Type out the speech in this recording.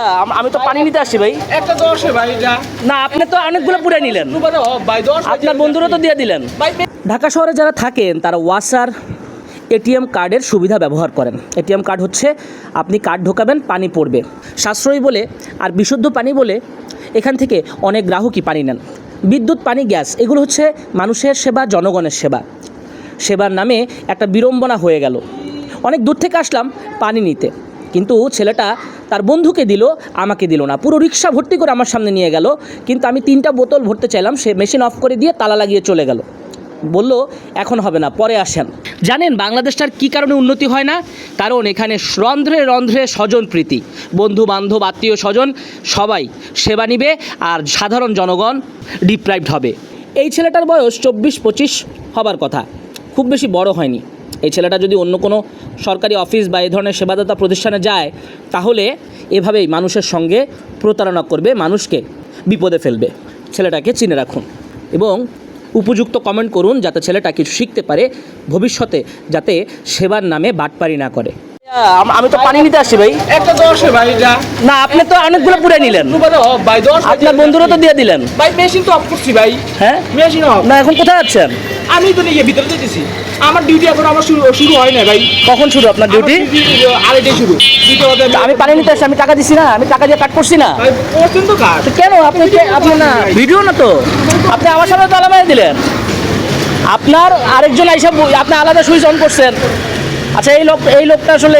আম- তো পানি নিতে আসছি ভাই। একটা দশে ভাই না আপনি তো অনেকগুলো পুরে নিলেন। আপনার বন্ধুরও তো দিয়ে দিলেন। ঢাকা শহরে যারা থাকেন তারা ওয়াসার এটিএম কার্ডের সুবিধা ব্যবহার করেন। এটিএম কার্ড হচ্ছে আপনি কার্ড ঢোকাবেন পানি পড়বে। সাশ্রয়ী বলে আর বিশুদ্ধ পানি বলে এখান থেকে অনেক গ্রাহকই পানি নেন। বিদ্যুৎ পানি গ্যাস এগুলো হচ্ছে মানুষের সেবা জনগণের সেবা। সেবার নামে একটা বিড়ম্বনা হয়ে গেল। অনেক দূর থেকে আসলাম পানি নিতে। কিন্তু ছেলেটা তার বন্ধুকে দিল, আমাকে দিল না। পুরো রিক্সা ভর্তি করে আমার সামনে নিয়ে গেল। কিন্তু আমি তিনটা বোতল ভরতে চাইলাম, সে মেশিন অফ করে দিয়ে তালা লাগিয়ে চলে গেল। বলল, এখন হবে না, পরে আসেন। জানেন, বাংলাদেশটার কি কারণে উন্নতি হয় না? কারণ এখানে রন্ধ্রে রন্ধ্রে স্বজন প্রীতি। বন্ধু বান্ধব আত্মীয় স্বজন সবাই সেবা নিবে আর সাধারণ জনগণ ডিপ্রাইভড হবে। এই ছেলেটার বয়স চব্বিশ পঁচিশ হবার কথা। খুব বেশি বড় হয়নি। এই ছেলেটা যদি অন্য কোনো সরকারি অফিস বা এই ধরনের সেবাদাতা প্রতিষ্ঠানে যায়, তাহলে এভাবেই মানুষের সঙ্গে প্রতারণা করবে, মানুষকে বিপদে ফেলবে। ছেলেটাকে চিনে রাখুন এবং উপযুক্ত কমেন্ট করুন যাতে ছেলেটা কিছু শিখতে পারে ভবিষ্যতে, যাতে সেবার নামে বাটপারি না করে। আমি তো পানি নিতে আসছি ভাই। একটা দশে ভাই এটা না আপনি তো অনেকগুলো পুরে নিলেন। ভাই দশ আপনার বন্ধুরও তো দিয়ে দিলেন। ভাই মেশিন তো অফ করছি ভাই। হ্যাঁ? মেশিন অফ না এখন কোথায় যাচ্ছেন আমি তো নিয়ে ভিতরে দিতেছি আমার ডিউটি এখন আমার শুরু শুরু হয় না ভাই। কখন শুরু আপনার ডিউটি আড়াইটাই শুরু। আমি পানি নিতে আসছি আমি টাকা দিছি না আমি টাকা দিয়ে কাট করছি না। করছেন তো তো কেন? আপনি আপনি না ভিডিও না তো। আপনি আমার সামনে তালা মেরে দিলেন। আপনার আরেকজন আইসা আপনি আলাদা সুইচ অন করছেন। আচ্ছা এই লোক এই লোকটা আসলে